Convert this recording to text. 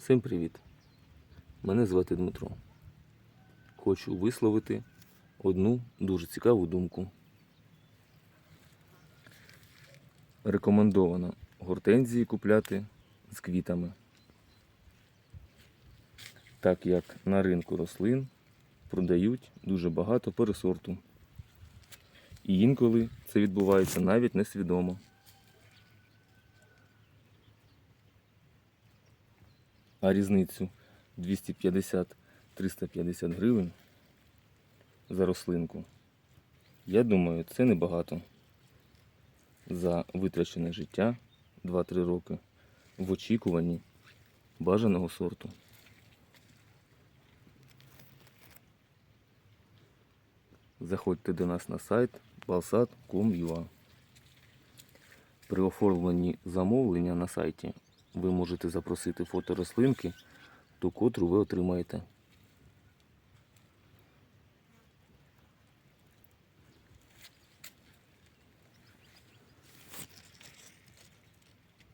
Всім привіт! Мене звати Дмитро. Хочу висловити одну дуже цікаву думку. Рекомендовано гортензії купляти з квітами, так як на ринку рослин продають дуже багато пересорту. І інколи це відбувається навіть несвідомо. А різницю 250-350 гривень за рослинку. Я думаю, це небагато за витрачене життя 2-3 роки в очікуванні бажаного сорту. Заходьте до нас на сайт balsat.com.ua При оформленні замовлення на сайті ви можете запросити фото рослинки, ту котру ви отримаєте.